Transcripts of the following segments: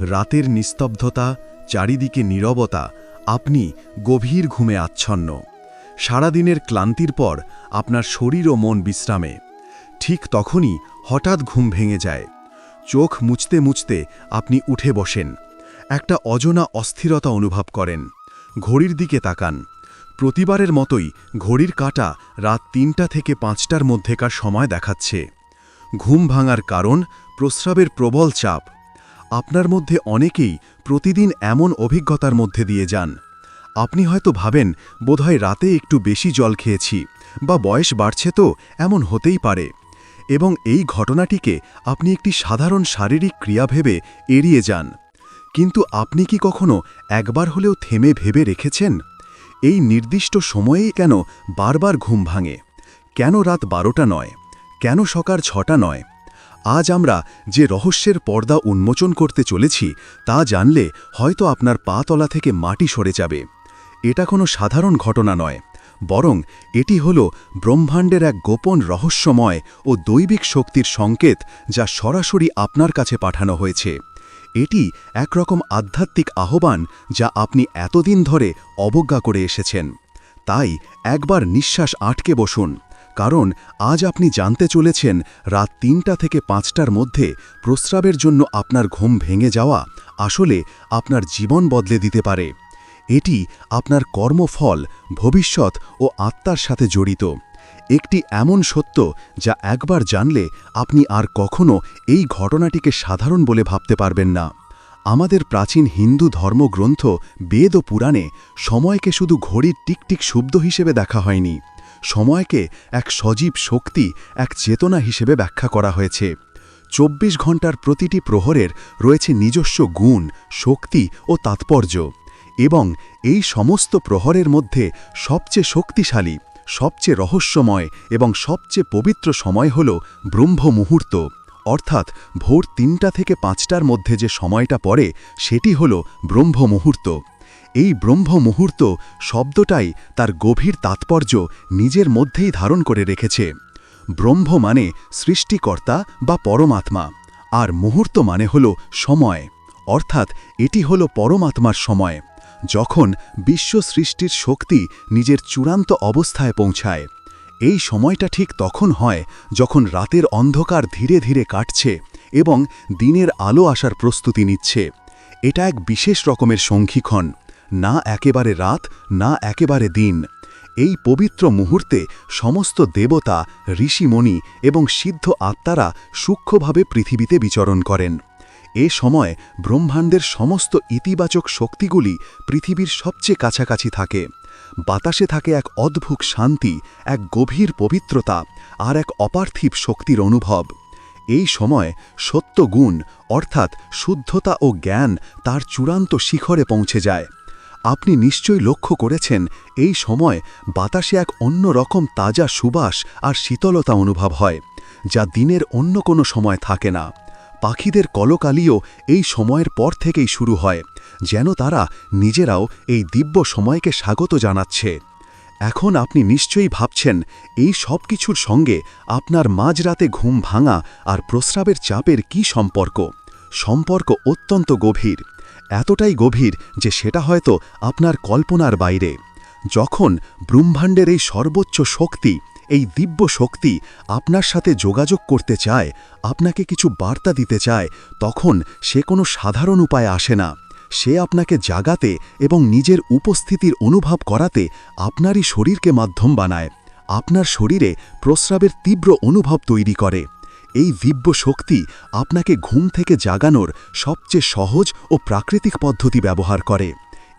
রাতের নিস্তব্ধতা, চারিদিকে নীরবতা, আপনি গভীর ঘুমে আচ্ছন্ন। সারাদিনের ক্লান্তির পর আপনার শরীর ও মন বিশ্রামে। ঠিক তখনই হঠাৎ ঘুম ভেঙে যায়। চোখ মুছতে মুছতে আপনি উঠে বসেন। একটা অজনা অস্থিরতা অনুভব করেন। ঘড়ির দিকে তাকান। প্রতিবারের মতোই ঘড়ির কাঁটা রাত তিনটা থেকে পাঁচটার মধ্যেকার সময় দেখাচ্ছে। ঘুম ভাঙার কারণ প্রস্রাবের প্রবল চাপ। আপনার মধ্যে অনেকেই প্রতিদিন এমন অভিজ্ঞতার মধ্যে দিয়ে যান। আপনি হয়তো ভাবেন, বোধহয় রাতে একটু বেশি জল খেয়েছি বা বয়স বাড়ছে তো, এমন হতেই পারে। এবং এই ঘটনাটিকে আপনি একটি সাধারণ শারীরিক ক্রিয়া ভেবে এড়িয়ে যান। কিন্তু আপনি কি কখনো একবার হলেও থেমে ভেবে রেখেছেন? এই নির্দিষ্ট সময়েই কেন বারবার ঘুম ভাঙে? কেন রাত বারোটা নয়? কেন সকাল ছটা নয়? আজ আমরা যে রহস্যের পর্দা উন্মোচন করতে চলেছি, তা জানলে হয়তো আপনার পা তলা থেকে মাটি সরে যাবে। এটা কোনো সাধারণ ঘটনা নয়, বরং এটি হল ব্রহ্মাণ্ডের এক গোপন রহস্যময় ও দৈবিক শক্তির সংকেত যা সরাসরি আপনার কাছে পাঠানো হয়েছে। এটি একরকম আধ্যাত্মিক আহ্বান যা আপনি এতদিন ধরে অবজ্ঞা করে এসেছেন। তাই একবার নিঃশ্বাস আটকে বসুন। কারণ আজ আপনি জানতে চলেছেন রাত তিনটা থেকে পাঁচটার মধ্যে প্রস্রাবের জন্য আপনার ঘুম ভেঙে যাওয়া আসলে আপনার জীবন বদলে দিতে পারে। এটি আপনার কর্মফল, ভবিষ্যৎ ও আত্মার সাথে জড়িত। একটি এমন সত্য যা একবার জানলে আপনি আর কখনো এই ঘটনাটিকে সাধারণ বলে ভাবতে পারবেন না। আমাদের প্রাচীন হিন্দু ধর্মগ্রন্থ বেদ ও পুরাণে সময়কে শুধু ঘড়ির টিকটিক শব্দ হিসেবে দেখা হয়নি। সময়কে এক সজীব শক্তি, এক চেতনা হিসেবে ব্যাখ্যা করা হয়েছে। চব্বিশ ঘণ্টার প্রতিটি প্রহরের রয়েছে নিজস্ব গুণ, শক্তি ও তাৎপর্য এবং এই সমস্ত প্রহরের মধ্যে সবচেয়ে শক্তিশালী, সবচেয়ে রহস্যময় এবং সবচেয়ে পবিত্র সময় হল ব্রহ্ম মুহূর্ত। অর্থাৎ ভোর তিনটা থেকে পাঁচটার মধ্যে যে সময়টা পড়ে, সেটি হল ব্রহ্ম মুহূর্ত। এই ব্রহ্ম মুহূর্ত শব্দটাই তার গভীর তাৎপর্য নিজের মধ্যেই ধারণ করে রেখেছে। ব্রহ্ম মানে সৃষ্টিকর্তা বা পরমাত্মা, আর মুহূর্ত মানে হল সময়, অর্থাৎ এটি হল পরমাত্মার সময়, যখন বিশ্ব সৃষ্টির শক্তি নিজের চূড়ান্ত অবস্থায় পৌঁছায়। এই সময়টা ঠিক তখন হয় যখন রাতের অন্ধকার ধীরে ধীরে কাটছে এবং দিনের আলো আসার প্রস্তুতি নিচ্ছে। এটা এক বিশেষ রকমের সংক্ষিক্ষণ না একেবারে রাত, না একেবারে দিন। এই পবিত্র মুহূর্তে সমস্ত দেবতা, ঋষিমণি এবং সিদ্ধ আত্মারা সূক্ষ্মভাবে পৃথিবীতে বিচরণ করেন। এ সময় ব্রহ্মাণ্ডের সমস্ত ইতিবাচক শক্তিগুলি পৃথিবীর সবচেয়ে কাছাকাছি থাকে। বাতাসে থাকে এক অদ্ভুত শান্তি, এক গভীর পবিত্রতা আর এক অপার্থিব শক্তির অনুভব। এই সময় সত্যগুণ অর্থাৎ শুদ্ধতা ও জ্ঞান তার চূড়ান্ত শিখরে পৌঁছে যায়। আপনি নিশ্চয়ই লক্ষ্য করেছেন, এই সময় বাতাসে এক অন্য রকম তাজা সুবাস আর শীতলতা অনুভব হয়, যা দিনের অন্য কোনো সময় থাকে না। পাখিদের কলকালিও এই সময়ের পর থেকেই শুরু হয়, যেন তারা নিজেরাও এই দিব্য সময়কে স্বাগত জানাচ্ছে। এখন আপনি নিশ্চয়ই ভাবছেন, এই সব কিছুর সঙ্গে আপনার মাঝরাতে ঘুম ভাঙা আর প্রস্রাবের চাপের কি সম্পর্ক? সম্পর্ক অত্যন্ত গভীর। এতটাই গভীর যে সেটা হয়তো আপনার কল্পনার বাইরে। যখন ব্রহ্মাণ্ডের এই সর্বোচ্চ শক্তি, এই দিব্য শক্তি আপনার সাথে যোগাযোগ করতে চায়, আপনাকে কিছু বার্তা দিতে চায়, তখন সে কোনো সাধারণ উপায়ে আসে না। সে আপনাকে জাগাতে এবং নিজের উপস্থিতির অনুভব করাতে আপনারই শরীরকে মাধ্যম বানায়। আপনার শরীরে প্রস্রাবের তীব্র অনুভব তৈরি করে। এই দিব্য শক্তি আপনাকে ঘুম থেকে জাগানোর সবচেয়ে সহজ ও প্রাকৃতিক পদ্ধতি ব্যবহার করে।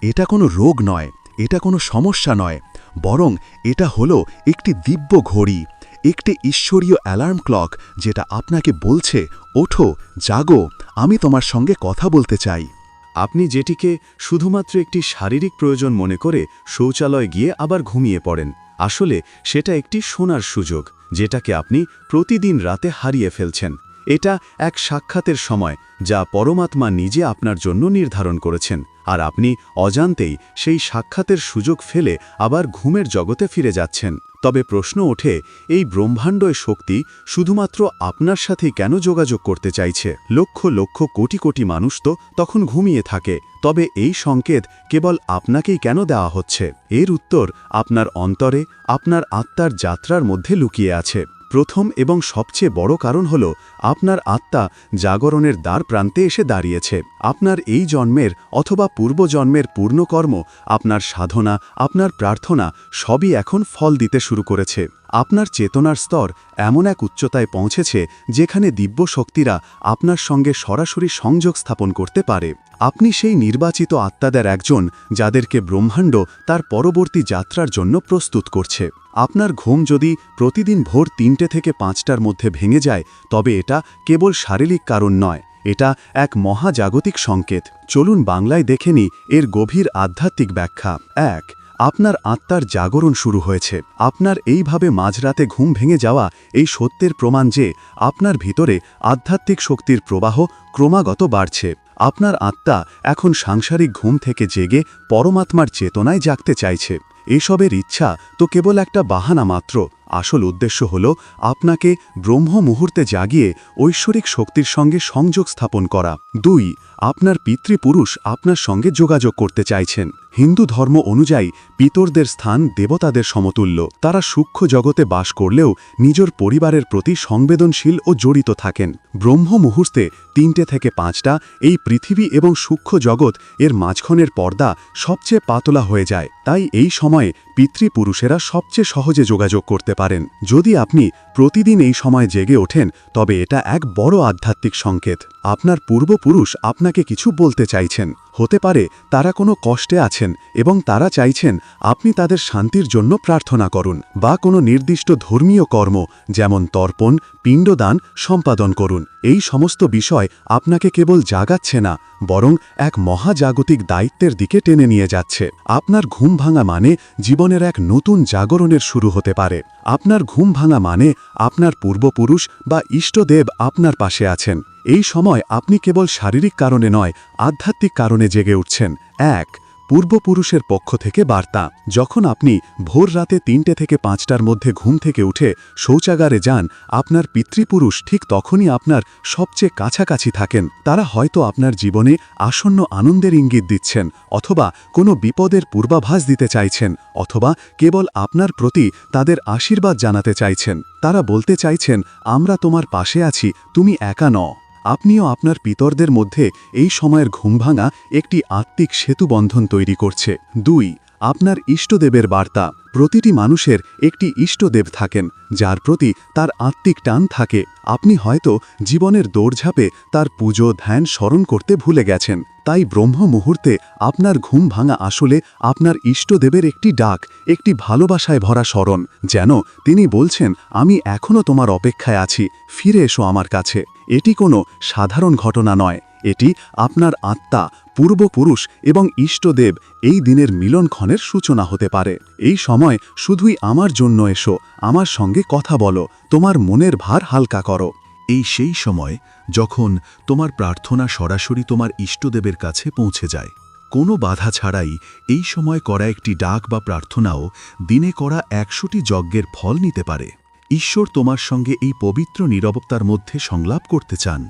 এটা কোনো রোগ নয়, এটা কোনো সমস্যা নয়, বরং এটা হলো একটি দিব্য ঘড়ি, একটি ঈশ্বরীয় অ্যালার্ম ক্লক যেটা আপনাকে বলছে, ওঠো, জাগো, আমি তোমার সঙ্গে কথা বলতে চাই। আপনি যেটিকে শুধুমাত্র একটি শারীরিক প্রয়োজন মনে করে শৌচালয় গিয়ে আবার ঘুমিয়ে পড়েন। আসলে সেটা একটি শোনার সুযোগ, যেটাকে আপনি প্রতিদিন রাতে হারিয়ে ফেলছেন। এটা এক সাক্ষাতের সময়, যা পরমাত্মা নিজে আপনার জন্য নির্ধারণ করেছেন। আর আপনি অজান্তেই সেই সাক্ষাতের সুযোগ ফেলে আবার ঘুমের জগতে ফিরে যাচ্ছেন। তবে প্রশ্ন ওঠে, এই ব্রহ্মাণ্ডয় শক্তি শুধুমাত্র আপনার সাথে কেন যোগাযোগ করতে চাইছে? লক্ষ লক্ষ কোটি কোটি মানুষ তো তখন ঘুমিয়ে থাকে। তবে এই সংকেত কেবল আপনাকেই কেন দেওয়া হচ্ছে? এর উত্তর আপনার অন্তরে, আপনার আত্মার যাত্রার মধ্যে লুকিয়ে আছে। প্রথম এবং সবচেয়ে বড় কারণ হল আপনার আত্মা জাগরণের দ্বার প্রান্তে এসে দাঁড়িয়েছে। আপনার এই জন্মের অথবা পূর্বজন্মের পূর্ণকর্ম, আপনার সাধনা, আপনার প্রার্থনা সবই এখন ফল দিতে শুরু করেছে। আপনার চেতনার স্তর এমন এক উচ্চতায় পৌঁছেছে যেখানে দিব্য শক্তিরা আপনার সঙ্গে সরাসরি সংযোগ স্থাপন করতে পারে। আপনি সেই নির্বাচিত আত্মাদের একজন যাদেরকে ব্রহ্মাণ্ড তার পরবর্তী যাত্রার জন্য প্রস্তুত করছে। আপনার ঘুম যদি প্রতিদিন ভোর তিনটে থেকে পাঁচটার মধ্যে ভেঙে যায়, তবে এটা কেবল শারীরিক কারণ নয়, এটা এক মহাজাগতিক সংকেত। চলুন বাংলায় দেখে নি এর গভীর আধ্যাত্মিক ব্যাখ্যা। এক, আপনার আত্মার জাগরণ শুরু হয়েছে। আপনার এইভাবে মাঝরাতে ঘুম ভেঙে যাওয়া এই সত্যের প্রমাণ যে আপনার ভিতরে আধ্যাত্মিক শক্তির প্রবাহ ক্রমাগত বাড়ছে। আপনার আত্মা এখন সাংসারিক ঘুম থেকে জেগে পরমাত্মার চেতনায় জাগতে চাইছে। এসবের ইচ্ছা তো কেবল একটা বাহানা মাত্র। আসল উদ্দেশ্য হল আপনাকে ব্রহ্ম মুহূর্তে জাগিয়ে ঐশ্বরিক শক্তির সঙ্গে সংযোগ স্থাপন করা। দুই, আপনার পিতৃপুরুষ আপনার সঙ্গে যোগাযোগ করতে চাইছেন। হিন্দু ধর্ম অনুযায়ী পিতরদের স্থান দেবতাদের সমতুল্য। তারা সূক্ষ্ম জগতে বাস করলেও নিজের পরিবারের প্রতি সংবেদনশীল ও জড়িত থাকেন। ব্রহ্ম মুহূর্তে তিনটে থেকে পাঁচটা এই পৃথিবী এবং সূক্ষ্ম জগৎ এর মাঝখনের পর্দা সবচেয়ে পাতলা হয়ে যায়। তাই এই সময়ে পিতৃপুরুষেরা সবচেয়ে সহজে যোগাযোগ করতে পারেন। যদি আপনি প্রতিদিন এই সময় জেগে ওঠেন, তবে এটা এক বড় আধ্যাত্মিক সংকেত। আপনার পূর্বপুরুষ আপনাকে কিছু বলতে চাইছেন। হতে পারে তারা কোনো কষ্টে আছেন এবং তারা চাইছেন আপনি তাদের শান্তির জন্য প্রার্থনা করুন বা কোনো নির্দিষ্ট ধর্মীয় কর্ম, যেমন তর্পণ, পিণ্ডদান, সম্পাদন করুন। এই সমস্ত বিষয় আপনাকে কেবল জাগাচ্ছে না, বরং এক মহাজাগতিক দায়িত্বের দিকে টেনে নিয়ে যাচ্ছে। আপনার ঘুম ভাঙা মানে জীবনের এক নতুন জাগরণের শুরু হতে পারে। আপনার ঘুম ভাঙা মানে আপনার পূর্বপুরুষ বা ইষ্টদেব আপনার পাশে আছেন। এই সময় আপনি কেবল শারীরিক কারণে নয়, আধ্যাত্মিক কারণে জেগে উঠছেন। এক, পূর্বপুরুষের পক্ষ থেকে বার্তা। যখন আপনি ভোর রাতে তিনটে থেকে পাঁচটার মধ্যে ঘুম থেকে উঠে শৌচাগারে যান, আপনার পিতৃপুরুষ ঠিক তখনই আপনার সবচেয়ে কাছাকাছি থাকেন। তারা হয়তো আপনার জীবনে আসন্ন আনন্দের ইঙ্গিত দিচ্ছেন, অথবা কোনো বিপদের পূর্বাভাস দিতে চাইছেন, অথবা কেবল আপনার প্রতি তাদের আশীর্বাদ জানাতে চাইছেন। তারা বলতে চাইছেন, আমরা তোমার পাশে আছি, তুমি একা ন আপনিও আপনার পিতরদের মধ্যে এই সময়ের ঘুম ভাঙা একটি আত্মিক সেতুবন্ধন তৈরি করছে। দুই, আপনার ইষ্টদেবের বার্তা। প্রতিটি মানুষের একটি ইষ্টদেব থাকেন, যার প্রতি তার আত্মিক টান থাকে। আপনি হয়তো জীবনের দৌড়ঝাঁপে তার পুজো, ধ্যান, স্মরণ করতে ভুলে গেছেন। তাই ব্রহ্ম মুহূর্তে আপনার ঘুম ভাঙা আসলে আপনার ইষ্টদেবের একটি ডাক, একটি ভালোবাসায় ভরা স্মরণ, যেন তিনি বলছেন, আমি এখনও তোমার অপেক্ষায় আছি, ফিরে এসো আমার কাছে। এটি কোনো সাধারণ ঘটনা নয়। এটি আপনার আত্মা, পূর্বপুরুষ এবং ইষ্টদেব এই দিনের মিলনক্ষণের সূচনা হতে পারে। এই সময় শুধুই আমার জন্য এসো, আমার সঙ্গে কথা বলো, তোমার মনের ভার হালকা করো। এই সেই সময় যখন তোমার প্রার্থনা সরাসরি তোমার ইষ্টদেবের কাছে পৌঁছে যায়। কোনো বাধা ছাড়াই এই সময় করা একটি ডাক বা প্রার্থনাও দিনে করা একশোটি যজ্ঞের ফল নিতে পারে। ঈশ্বর তোমার সঙ্গে এই পবিত্র নিরবতার মধ্যে সংলাপ করতে চান।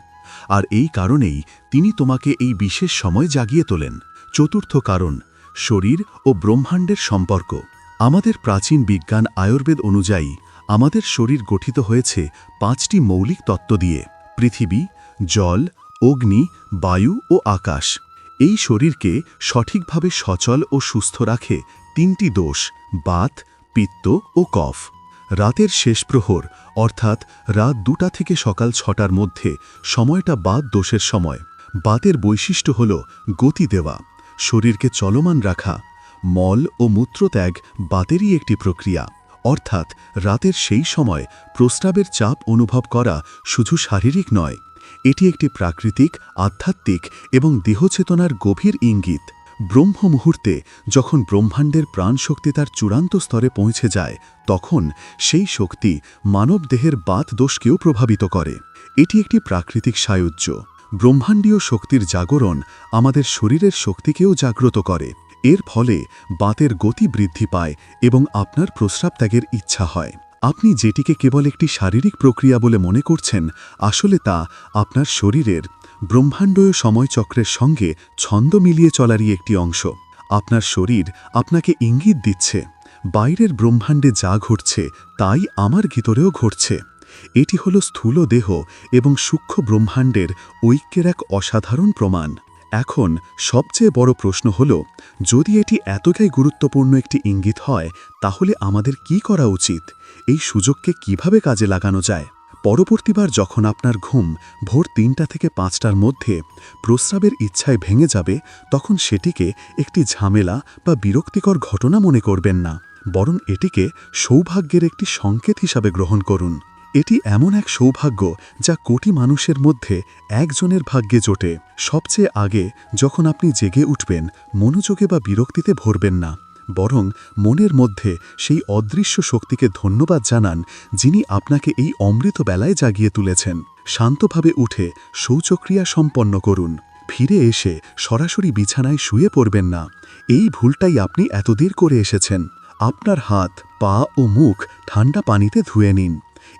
আর এই কারণেই তিনি তোমাকে এই বিশেষ সময় জাগিয়ে তোলেন। চতুর্থ কারণ, শরীর ও ব্রহ্মাণ্ডের সম্পর্ক। আমাদের প্রাচীন বিজ্ঞান আয়ুর্বেদ অনুযায়ী আমাদের শরীর গঠিত হয়েছে পাঁচটি মৌলিক তত্ত্ব দিয়ে। পৃথিবী, জল, অগ্নি, বায়ু ও আকাশ। এই শরীরকে সঠিকভাবে সচল ও সুস্থ রাখে তিনটি দোষ, বাত, পিত্ত ও কফ। রাতের শেষ প্রহর, অর্থাৎ রাত দুটা থেকে সকাল ছটার মধ্যে, সময়টা বাত দোষের সময়। বাতের বৈশিষ্ট্য হল গতি দেওয়া, শরীরকে চলমান রাখা, মল ও মূত্রত্যাগ বাতেরই একটি প্রক্রিয়া। অর্থাৎ রাতের সেই সময় প্রস্রাবের চাপ অনুভব করা শুধু শারীরিক নয়, এটি একটি প্রাকৃতিক, আধ্যাত্মিক এবং দেহচেতনার গভীর ইঙ্গিত। ব্রহ্ম মুহূর্তে যখন ব্রহ্মাণ্ডের প্রাণশক্তি তার চূড়ান্ত স্তরে পৌঁছে যায়, তখন সেই শক্তি মানবদেহের বাত দোষকেও প্রভাবিত করে। এটি একটি প্রাকৃতিক সায়ুজ্য ব্রহ্মাণ্ডীয় শক্তির জাগরণ আমাদের শরীরের শক্তিকেও জাগ্রত করে। এর ফলে বাতের গতি বৃদ্ধি পায় এবং আপনার প্রস্রাব ত্যাগের ইচ্ছা হয়। আপনি যেটিকে কেবল একটি শারীরিক প্রক্রিয়া বলে মনে করছেন, আসলে তা আপনার শরীরের ব্রহ্মাণ্ডীয় সময়চক্রের সঙ্গে ছন্দ মিলিয়ে চলারই একটি অংশ। আপনার শরীর আপনাকে ইঙ্গিত দিচ্ছে, বাইরের ব্রহ্মাণ্ডে যা ঘটছে তাই আমার ভিতরেও ঘটছে। এটি হল স্থূল দেহ এবং সূক্ষ্ম ব্রহ্মাণ্ডের ঐক্যের এক অসাধারণ প্রমাণ। এখন সবচেয়ে বড় প্রশ্ন হল, যদি এটি এতটাই গুরুত্বপূর্ণ একটি ইঙ্গিত হয়, তাহলে আমাদের কি করা উচিত? এই সুযোগকে কীভাবে কাজে লাগানো যায়? পরবর্তীবার যখন আপনার ঘুম ভোর তিনটা থেকে পাঁচটার মধ্যে প্রস্রাবের ইচ্ছায় ভেঙে যাবে, তখন সেটিকে একটি ঝামেলা বা বিরক্তিকর ঘটনা মনে করবেন না, বরং এটিকে সৌভাগ্যের একটি সংকেত হিসাবে গ্রহণ করুন। এটি এমন এক সৌভাগ্য যা কোটি মানুষের মধ্যে একজনের ভাগ্যে জোটে। সবচেয়ে আগে যখন আপনি জেগে উঠবেন, মনোযোগে বা বিরক্তিতে ভরবেন না। বরং মনের মধ্যে সেই অদৃশ্য শক্তিকে ধন্যবাদ জানান যিনি আপনাকে এই অমৃত বেলায় জাগিয়ে তুলেছেন। শান্তভাবে উঠে শৌচক্রিয়া সম্পন্ন করুন। ফিরে এসে সরাসরি বিছানায় শুয়ে পড়বেন না। এই ভুলটাই আপনি এতদূর করে এসেছেন। আপনার হাত, পা ও মুখ ঠান্ডা পানিতে ধুয়ে নিন।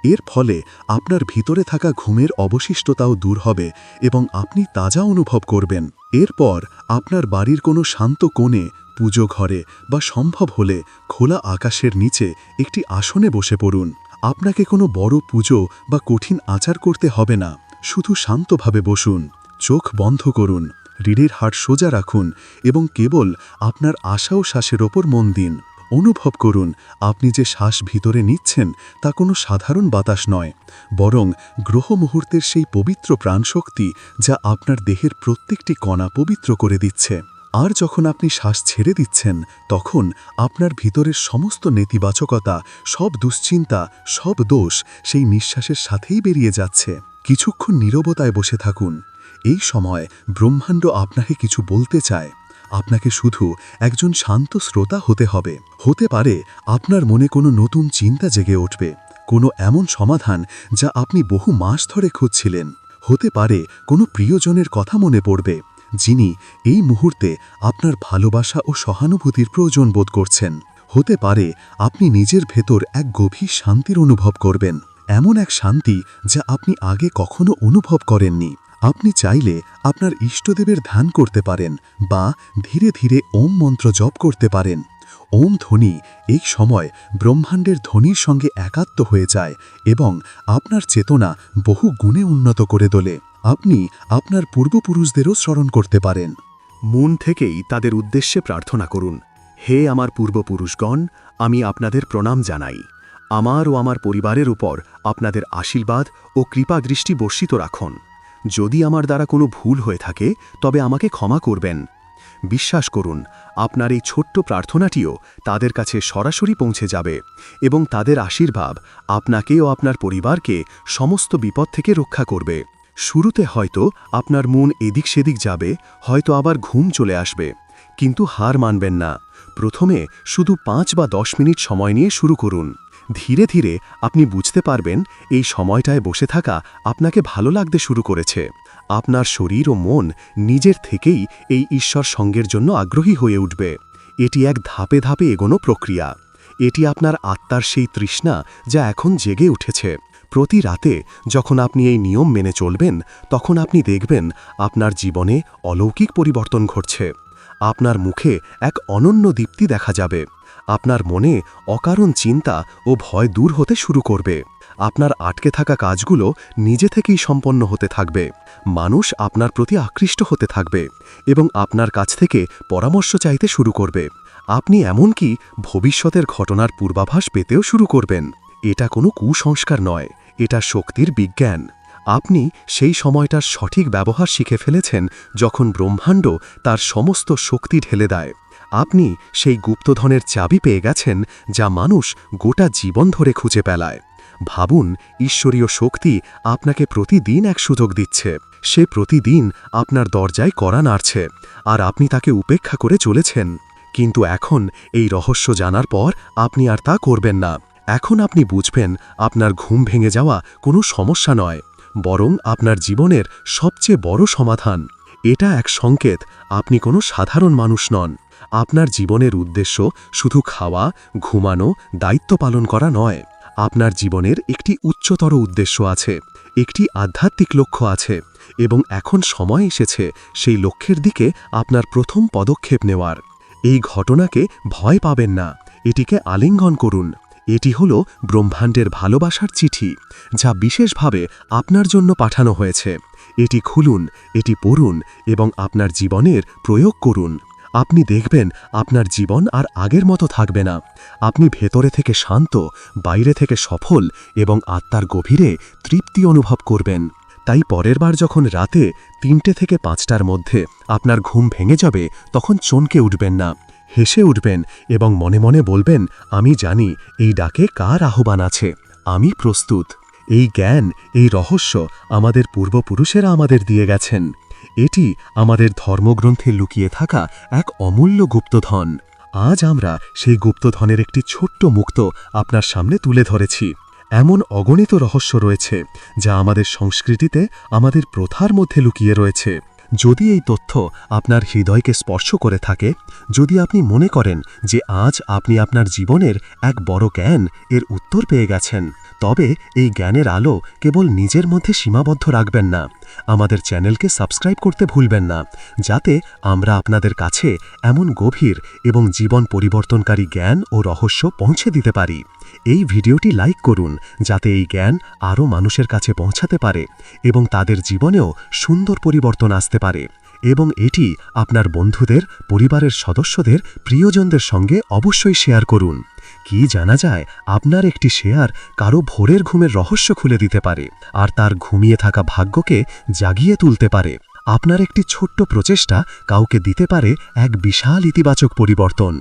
এর ফলে আপনার ভিতরে থাকা ঘুমের অবশিষ্টতাও দূর হবে এবং আপনি তাজা অনুভব করবেন। এরপর আপনার বাড়ির কোনো শান্ত কোণে পুজো ঘরে বা সম্ভব হলে খোলা আকাশের নিচে একটি আসনে বসে পড়ুন। আপনাকে কোনো বড় পুজো বা কঠিন আচার করতে হবে না। শুধু শান্তভাবে বসুন। চোখ বন্ধ করুন। রিড়ের হাট সোজা রাখুন এবং কেবল আপনার আশা ও শ্বাসের ওপর মন দিন। অনুভব করুন, আপনি যে শ্বাস ভিতরে নিচ্ছেন তা কোনো সাধারণ বাতাস নয়, বরং গ্রহ মুহূর্তের সেই পবিত্র প্রাণশক্তি যা আপনার দেহের প্রত্যেকটি কণা পবিত্র করে দিচ্ছে। আর যখন আপনি শ্বাস ছেড়ে দিচ্ছেন, তখন আপনার ভিতরের সমস্ত নেতিবাচকতা, সব দুশ্চিন্তা, সব দোষ সেই নিঃশ্বাসের সাথেই বেরিয়ে যাচ্ছে। কিছুক্ষণ নীরবতায় বসে থাকুন। এই সময় ব্রহ্মাণ্ড আপনাকে কিছু বলতে চায়। আপনাকে শুধু একজন শান্ত শ্রোতা হতে হবে। হতে পারে আপনার মনে কোনো নতুন চিন্তা জেগে উঠবে, কোনো এমন সমাধান যা আপনি বহু মাস ধরে খুঁজছিলেন। হতে পারে কোনো প্রিয়জনের কথা মনে পড়বে। যিনি এই মুহূর্তে আপনার ভালোবাসা ও সহানুভূতির প্রয়োজন বোধ করছেন। হতে পারে আপনি নিজের ভেতর এক গভীর শান্তির অনুভব করবেন। এমন এক শান্তি যা আপনি আগে কখনো অনুভব করেননি। আপনি চাইলে আপনার ইষ্টদেবের ধ্যান করতে পারেন বা ধীরে ধীরে ওম মন্ত্র জপ করতে পারেন। ওম ধ্বনি এই সময় ব্রহ্মাণ্ডের ধ্বনির সঙ্গে একাত্ম হয়ে যায় এবং আপনার চেতনা বহু গুণে উন্নত করে তোলে। আপনি আপনার পূর্বপুরুষদেরও স্মরণ করতে পারেন। মন থেকেই তাদের উদ্দেশ্যে প্রার্থনা করুন, হে আমার পূর্বপুরুষগণ, আমি আপনাদের প্রণাম জানাই। আমার ও আমার পরিবারের উপর আপনাদের আশীর্বাদ ও কৃপা দৃষ্টি বর্ষিত রাখুন। যদি আমার দ্বারা কোনো ভুল হয়ে থাকে, তবে আমাকে ক্ষমা করবেন। বিশ্বাস করুন, আপনার এই ছোট্ট প্রার্থনাটিও তাদের কাছে সরাসরি পৌঁছে যাবে এবং তাদের আশীর্বাদ আপনাকে ও আপনার পরিবারকে সমস্ত বিপদ থেকে রক্ষা করবে। শুরুতে হয়তো আপনার মন এদিক সেদিক যাবে, হয়তো আবার ঘুম চলে আসবে। কিন্তু হার মানবেন না। প্রথমে শুধু পাঁচ বা দশ মিনিট সময় নিয়ে শুরু করুন। ধীরে ধীরে আপনি বুঝতে পারবেন এই সময়টায় বসে থাকা আপনাকে ভালো লাগতে শুরু করেছে। আপনার শরীর ও মন নিজের থেকেই এই ঈশ্বর সঙ্গের জন্য আগ্রহী হয়ে উঠবে। এটি এক ধাপে ধাপে এগোনো প্রক্রিয়া। এটি আপনার আত্মার সেই তৃষ্ণা যা এখন জেগে উঠেছে। প্রতি রাতে যখন আপনি এই নিয়ম মেনে চলবেন, তখন আপনি দেখবেন আপনার জীবনে অলৌকিক পরিবর্তন ঘটছে। আপনার মুখে এক অনন্য দীপ্তি দেখা যাবে। আপনার মনে অকারণ চিন্তা ও ভয় দূর হতে শুরু করবে। আপনার আটকে থাকা কাজগুলো নিজে থেকেই সম্পন্ন হতে থাকবে। মানুষ আপনার প্রতি আকৃষ্ট হতে থাকবে এবং আপনার কাছ থেকে পরামর্শ চাইতে শুরু করবে। আপনি এমনকি ভবিষ্যতের ঘটনার পূর্বাভাস পেতেও শুরু করবেন। এটা কোনো কুসংস্কার নয়। এটা শক্তির বিজ্ঞান। আপনি সেই সময়টার সঠিক ব্যবহার শিখে ফেলেছেন যখন ব্রহ্মাণ্ড তার সমস্ত শক্তি ঢেলে দেয়। আপনি সেই গুপ্তধনের চাবি পেয়ে গেছেন যা মানুষ গোটা জীবন ধরে খুঁজে পেলায়। ভাবুন, ঈশ্বরীয় শক্তি আপনাকে প্রতিদিন এক সুযোগ দিচ্ছে। সে প্রতিদিন আপনার দরজায় কড়া নাড়ছে আর আপনি তাকে উপেক্ষা করে চলেছেন। কিন্তু এখন এই রহস্য জানার পর আপনি আর তা করবেন না। এখন আপনি বুঝবেন আপনার ঘুম ভেঙে যাওয়া কোনো সমস্যা নয়, বরং আপনার জীবনের সবচেয়ে বড় সমাধান। এটা এক সংকেত, আপনি কোনো সাধারণ মানুষ নন। আপনার জীবনের উদ্দেশ্য শুধু খাওয়া, ঘুমানো, দায়িত্ব পালন করা নয়। আপনার জীবনের একটি উচ্চতর উদ্দেশ্য আছে, একটি আধ্যাত্মিক লক্ষ্য আছে, এবং এখন সময় এসেছে সেই লক্ষ্যের দিকে আপনার প্রথম পদক্ষেপ নেওয়ার। এই ঘটনাকে ভয় পাবেন না, এটিকে আলিঙ্গন করুন। এটি হল ব্রহ্মাণ্ডের ভালোবাসার চিঠি, যা বিশেষভাবে আপনার জন্য পাঠানো হয়েছে। এটি খুলুন, এটি পড়ুন এবং আপনার জীবনের প্রয়োগ করুন। আপনি দেখবেন আপনার জীবন আর আগের মতো থাকবে না। আপনি ভেতরে থেকে শান্ত, বাইরে থেকে সফল এবং আত্মার গভীরে তৃপ্তি অনুভব করবেন। তাই পরের বার যখন রাতে তিনটে থেকে পাঁচটার মধ্যে আপনার ঘুম ভেঙে যাবে, তখন চমকে উঠবেন না। হেসে উঠবেন এবং মনে মনে বলবেন, আমি জানি এই ডাকে কার আহ্বান আছে। আমি প্রস্তুত। এই জ্ঞান, এই রহস্য আমাদের পূর্বপুরুষেরা আমাদের দিয়ে গেছেন। এটি আমাদের ধর্মগ্রন্থে লুকিয়ে থাকা এক অমূল্য গুপ্তধন। আজ আমরা সেই গুপ্তধনের একটি ছোট্ট মুক্ত আপনার সামনে তুলে ধরেছি। এমন অগণিত রহস্য রয়েছে যা আমাদের সংস্কৃতিতে আমাদের প্রথার মধ্যে লুকিয়ে রয়েছে। যদি এই তথ্য আপনার হৃদয়কে স্পর্শ করে থাকে, যদি আপনি মনে করেন যে আজ আপনি আপনার জীবনের এক বড় জ্ঞান এর উত্তর পেয়ে গেছেন তবে এই জ্ঞানের আলো কেবল নিজের মধ্যে সীমাবদ্ধ রাখবেন না। আমাদের চ্যানেলকে সাবস্ক্রাইব করতে ভুলবেন না, যাতে আমরা আপনাদের কাছে এমন গভীর এবং জীবন পরিবর্তনকারী জ্ঞান ও রহস্য পৌঁছে দিতে পারি। এই ভিডিওটি লাইক করুন, যাতে এই জ্ঞান আরও মানুষের কাছে পৌঁছাতে পারে এবং তাদের জীবনেও সুন্দর পরিবর্তন আসতে পারে। এবং এটি আপনার বন্ধুদের, পরিবারের সদস্যদের, প্রিয়জনদের সঙ্গে অবশ্যই শেয়ার করুন। কি জানা যায়, আপনার একটি শেয়ার কারও ভোরের ঘুমের রহস্য খুলে দিতে পারে, আর তার ঘুমিয়ে থাকা ভাগ্যকে জাগিয়ে তুলতে পারে। আপনার একটি ছোট্ট প্রচেষ্টা কাউকে দিতে পারে এক বিশাল ইতিবাচক পরিবর্তন।